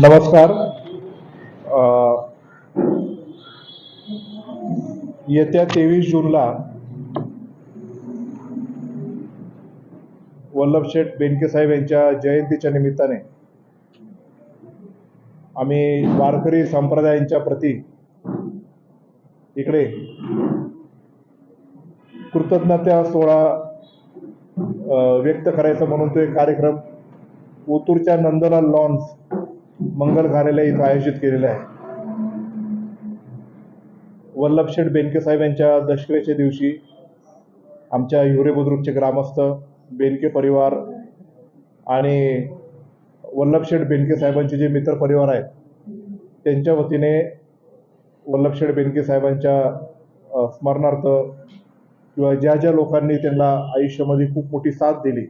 नमस्कार. येत्या तेवीस जूनला वल्लभशेठ बेनके साहेब यांच्या जयंतीच्या निमित्ताने आम्ही वारकरी संप्रदायांच्या प्रती इकडे कृतज्ञता सोहळा व्यक्त करायचा म्हणून तो एक कार्यक्रम ओतूरच्या नंदलाल लॉन्स मंगल कार्यालय इथं आयोजित केलेलं आहे. वल्लभशेठ बेनके साहेब यांच्या दशकरेच्या दिवशी आमच्या हिवरे बुद्रुकचे ग्रामस्थ बेनके परिवार आणि वल्लभशेठ बेनके साहेबांचे जे मित्र परिवार आहेत त्यांच्या वतीने वल्लभशेठ बेनके साहेबांच्या स्मरणार्थ किंवा ज्या ज्या लोकांनी त्यांना आयुष्यामध्ये खूप मोठी साथ दिली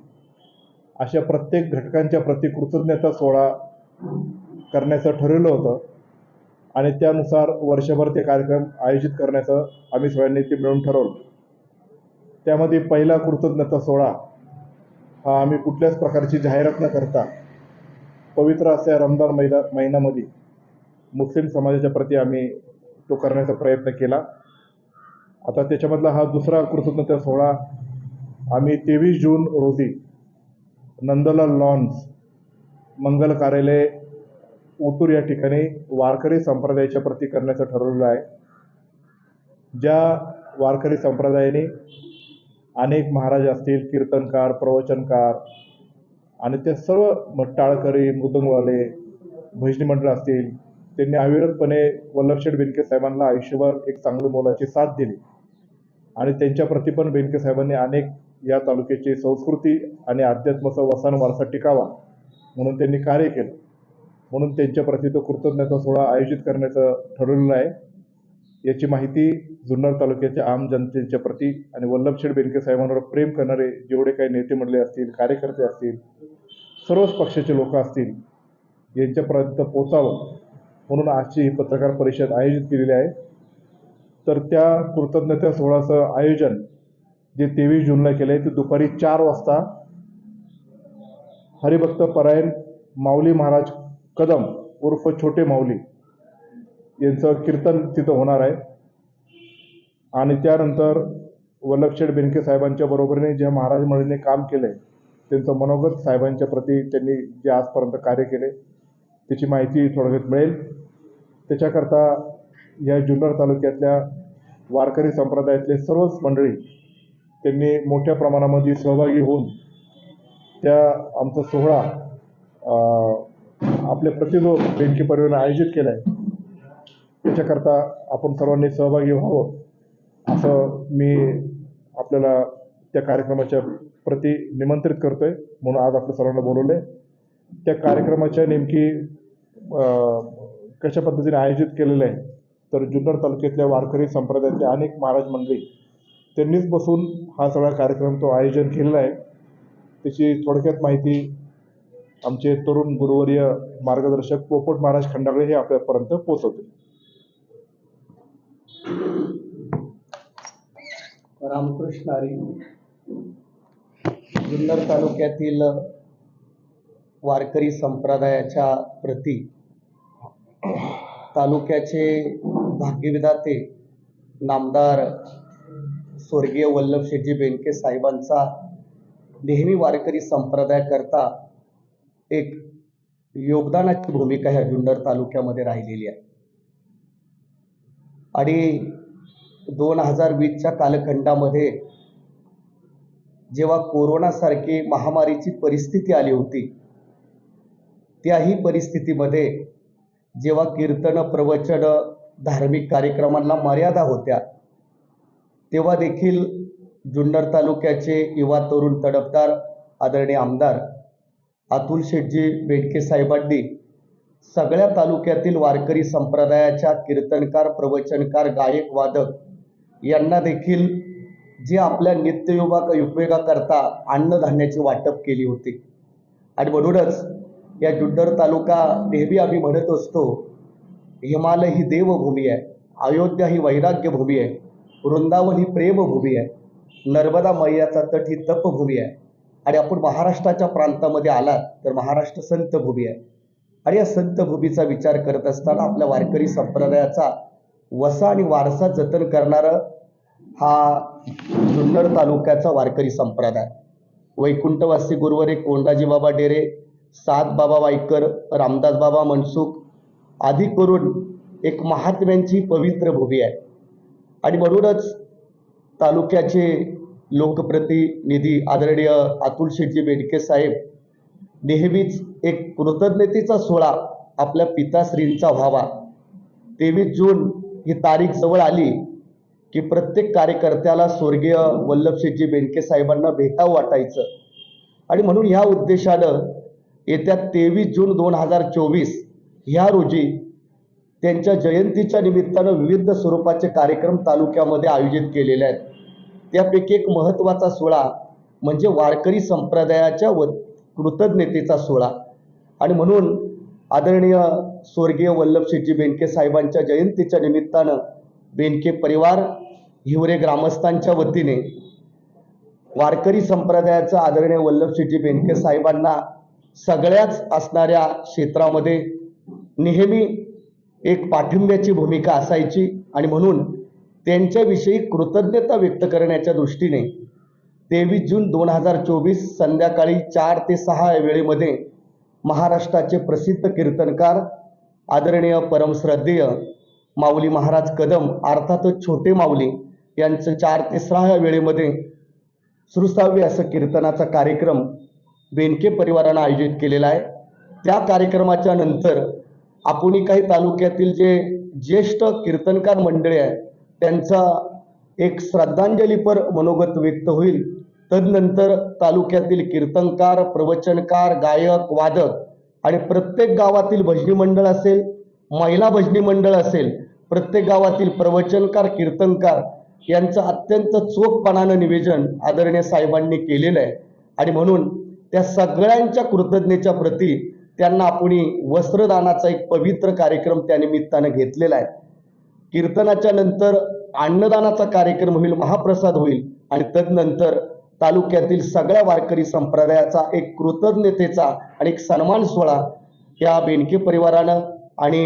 अशा प्रत्येक घटकांच्या प्रति कृतज्ञता सोहळा करण्याचं ठरवलं होतं. आणि त्यानुसार वर्षभर ते कार्यक्रम आयोजित करण्याचं आम्ही सगळ्यांनी ते मिळून ठरवलं. त्यामध्ये पहिला कृतज्ञता सोहळा हा आम्ही कुठल्याच प्रकारची जाहिरात न करता पवित्र अशा रमदान महिना महिन्यामध्ये मुस्लिम समाजाच्या प्रती आम्ही तो करण्याचा प्रयत्न केला. आता त्याच्यामधला हा दुसरा कृतज्ञता सोहळा आम्ही तेवीस जून रोजी नंदलाल लॉन्स मंगल कार्यालय ओतूर या ठिकाणी वारकरी संप्रदायाच्या प्रती करण्याचं ठरवलेलं आहे. ज्या वारकरी संप्रदायाने अनेक महाराज असतील कीर्तनकार प्रवचनकार आणि ते सर्व मट्टाळकरी टाळकरी मृदंगवाले भजनी मंडळ असतील त्यांनी अविरतपणे वल्लभशेठ बेनके साहेबांना आयुष्यभर एक चांगली मोलाची साथ दिली. आणि त्यांच्याप्रती पण बेनके साहेबांनी अनेक या तालुक्याची संस्कृती आणि अध्यात्माचा वसन वारसा टिकावा. म्हणून त्यांनी कार्य केलं. म्हणून त्यांच्याप्रती तो कृतज्ञता सोहळा आयोजित करण्याचं ठरवलेलं आहे. याची माहिती जुन्नर तालुक्याच्या आम जनतेच्या प्रती आणि वल्लभशेठ बेनके साहेबांवर प्रेम करणारे जेवढे काही नेते मंडळी असतील कार्यकर्ते असतील सर्वच पक्षाचे लोक असतील यांच्यापर्यंत पोचावं म्हणून आजची ही पत्रकार परिषद आयोजित केलेली आहे. तर त्या कृतज्ञता सोहळ्याचं आयोजन जे तेवीस जूनला केलं आहे ते दुपारी चार वाजता हरिभक्त परायण माऊली महाराज कदम उर्फ छोटे माऊली यांचं कीर्तन तिथं होणार आहे. आणि त्यानंतर वल्लभशेठ बेनके साहेबांच्या बरोबरीने ज्या महाराज मंडळीने काम केलं आहे त्यांचं मनोगत साहेबांच्या प्रती त्यांनी जे आजपर्यंत कार्य केले त्याची माहिती थोडक्यात मिळेल. त्याच्याकरता या जुन्नर तालुक्यातल्या वारकरी संप्रदायातले सर्वच मंडळी त्यांनी मोठ्या प्रमाणामध्ये सहभागी होऊन त्या आमचा सोहळा आपले आपल्या बेंकी जो परिवाराने आयोजित केला आहे त्याच्याकरता आपण सर्वांनी सहभागी व्हावं असं मी आपल्याला त्या कार्यक्रमाच्या प्रति निमंत्रित करतोय म्हणून आज आपल्या सर्वांना बोलवले त्या कार्यक्रमाच्या नेमकी कशा पद्धतीने आयोजित केलेलं आहे तर जुन्नर तालुक्यातल्या वारकरी संप्रदायातले अनेक महाराज मंडळी त्यांनीच बसून हा सगळा कार्यक्रम तो आयोजन केलेला आहे. त्याची थोडक्यात माहिती आमचे तरुण गुरुवर्य मार्गदर्शक पोपट महाराज खंडागळे हे आपल्यापर्यंत पोहोचवतील. रामकृष्ण हरी. जुन्नर तालुक्यातील वारकरी संप्रदायाच्या प्रती तालुक्याचे भाग्यविधाते नामदार स्वर्गीय वल्लभशेठजी बेनके साहेबांचा नेहमी वारकरी संप्रदायाकरता एक योगदानाची भूमिका ह्या जुन्नर तालुक्यामध्ये राहिलेली आहे. आणि दोन हजार वीसच्या कालखंडामध्ये जेव्हा कोरोनासारखी महामारीची परिस्थिती आली होती त्याही परिस्थितीमध्ये जेव्हा कीर्तन प्रवचन धार्मिक कार्यक्रमांना मर्यादा होत्या तेव्हा देखील जुन्नर तालुक्याचे युवा तरुण तडफदार आदरणीय आमदार अतुल शेटजी बेडके साहेबांनी सगळ्या तालुक्यातील वारकरी संप्रदायाच्या कीर्तनकार प्रवचनकार गायक वादक यांना देखील जे आपल्या नित्ययुगा उपयोगाकरता अन्नधान्याची वाटप केली होती. आणि म्हणूनच या जुन्नर तालुका नेहमी आम्ही म्हणत असतो हिमालय ही देवभूमी आहे अयोध्या ही वैराग्यभूमी आहे वृंदावन ही प्रेमभूमी आहे. नर्मदा मैयाचा तट ही तपभूमी आहे. आणि आपण महाराष्ट्राच्या प्रांतामध्ये आलात तर महाराष्ट्र संत भूमी आहे. आणि या संत भूमीचा विचार करत असताना आपल्या वारकरी संप्रदायाचा वसा आणि वारसा जतन करणारं हा जुन्नर तालुक्याचा वारकरी संप्रदाय. वैकुंठवासी गुरुवरे कोंडाजी बाबा डेरे सात बाबा वाईकर रामदास बाबा मनसुख आदी करून एक महात्म्यांची पवित्र भूमी आहे. आणि म्हणूनच तालुक्याचे लोकप्रतिनिधी आदरणीय अतुल शेटजी बेडके साहेब नेहमीच एक कृतज्ञतेचा सोहळा आपल्या पिताश्रींचा व्हावा. तेवीस जून ही तारीख जवळ आली की प्रत्येक कार्यकर्त्याला स्वर्गीय वल्लभशेठजी बेंडके साहेबांना भेटावं वाटायचं. आणि म्हणून ह्या उद्देशानं येत्या तेवीस जून दोन हजार चोवीस ह्या रोजी त्यांच्या जयंतीच्या निमित्तानं विविध स्वरूपाचे कार्यक्रम तालुक्यामध्ये आयोजित केलेले आहेत. त्यापैकी एक महत्त्वाचा सोहळा म्हणजे वारकरी संप्रदायाच्या व कृतज्ञतेचा सोहळा. आणि म्हणून आदरणीय स्वर्गीय वल्लभशेठजी बेनके साहेबांच्या जयंतीच्या निमित्तानं बेनके परिवार हिवरे ग्रामस्थांच्या वतीने वारकरी संप्रदायाचं आदरणीय वल्लभशेठजी बेनके साहेबांना सगळ्याच असणाऱ्या क्षेत्रामध्ये नेहमी एक पाठिंब्याची भूमिका असायची आणि म्हणून त्यांच्याविषयी कृतज्ञता व्यक्त करण्याच्या दृष्टीने तेवीस जून दोन हजार चोवीस संध्याकाळी चार ते सहा या वेळेमध्ये महाराष्ट्राचे प्रसिद्ध कीर्तनकार आदरणीय परमश्रद्धेय माऊली महाराज कदम अर्थातच छोटे माऊली यांचं चार ते सहा या वेळेमध्ये सुरसाव्य असं कीर्तनाचा कार्यक्रम बेनके परिवारानं आयोजित केलेला आहे. त्या कार्यक्रमाच्या नंतर आपणही काही तालुक्यातील जे ज्येष्ठ कीर्तनकार मंडळी आहे त्यांचा एक श्रद्धांजलीपर मनोगत व्यक्त होईल. तदनंतर तालुक्यातील कीर्तनकार प्रवचनकार गायक वादक आणि प्रत्येक गावातील भजनी मंडळ असेल महिला भजनी मंडळ असेल प्रत्येक गावातील प्रवचनकार कीर्तनकार यांचं अत्यंत चोखपणानं निवेदन आदरणीय साहेबांनी केलेलं आहे. आणि म्हणून त्या सगळ्यांच्या कृतज्ञतेच्या प्रती त्यांना आपण वस्त्रदानाचा एक पवित्र कार्यक्रम त्या निमित्तानं घेतलेला आहे. कीर्तनाच्या नंतर अन्नदानाचा कार्यक्रम होईल महाप्रसाद होईल आणि तदनंतर तालुक्यातील सगळ्या वारकरी संप्रदायाचा एक कृतज्ञतेचा आणि एक सन्मान सोहळा या बेनके परिवारानं आणि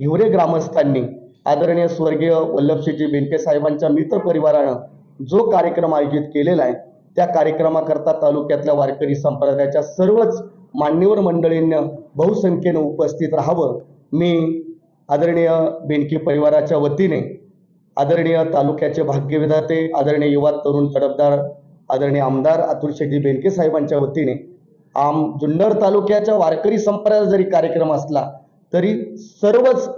हिवरे ग्रामस्थांनी आदरणीय स्वर्गीय वल्लभशीजी बेनके साहेबांच्या मित्र परिवारानं जो कार्यक्रम आयोजित केलेला आहे त्या कार्यक्रमाकरता तालुक्यातल्या वारकरी संप्रदायाच्या सर्वच मान्यवर मंडळींनं बहुसंख्येनं उपस्थित राहावं. मी आदरणीय बेनकी परिवाराच्या वतीने आदरणीय तालुक्याचे भाग्यविधाते आदरणीय युवा तरुण तडफदार आदरणीय आमदार अतुल शेट्टी बेनके साहेबांच्या वतीने आम जुन्नर तालुक्याच्या वारकरी संप्रदाय जरी कार्यक्रम असला तरी सर्वच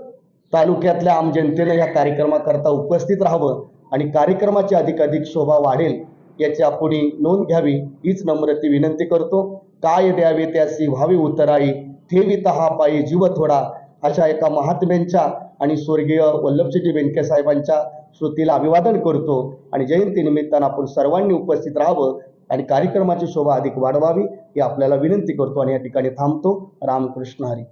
तालुक्यातल्या आम जनतेनं या कार्यक्रमाकरता उपस्थित राहावं आणि कार्यक्रमाची अधिकाधिक शोभा वाढेल याची आपण नोंद घ्यावी हीच नम्रती विनंती करतो. काय द्यावे त्यासी व्हावी उतराई ठेवी हा पायी जीव थोडा. अशा एका महात्म्यांच्या आणि स्वर्गीय वल्लभशेठी बेनके साहेबांच्या श्रुतीला अभिवादन करतो. आणि जयंतीनिमित्तानं आपण सर्वांनी उपस्थित राहावं आणि कार्यक्रमाची शोभा अधिक वाढवावी ही आपल्याला विनंती करतो आणि या ठिकाणी थांबतो. रामकृष्ण हरी.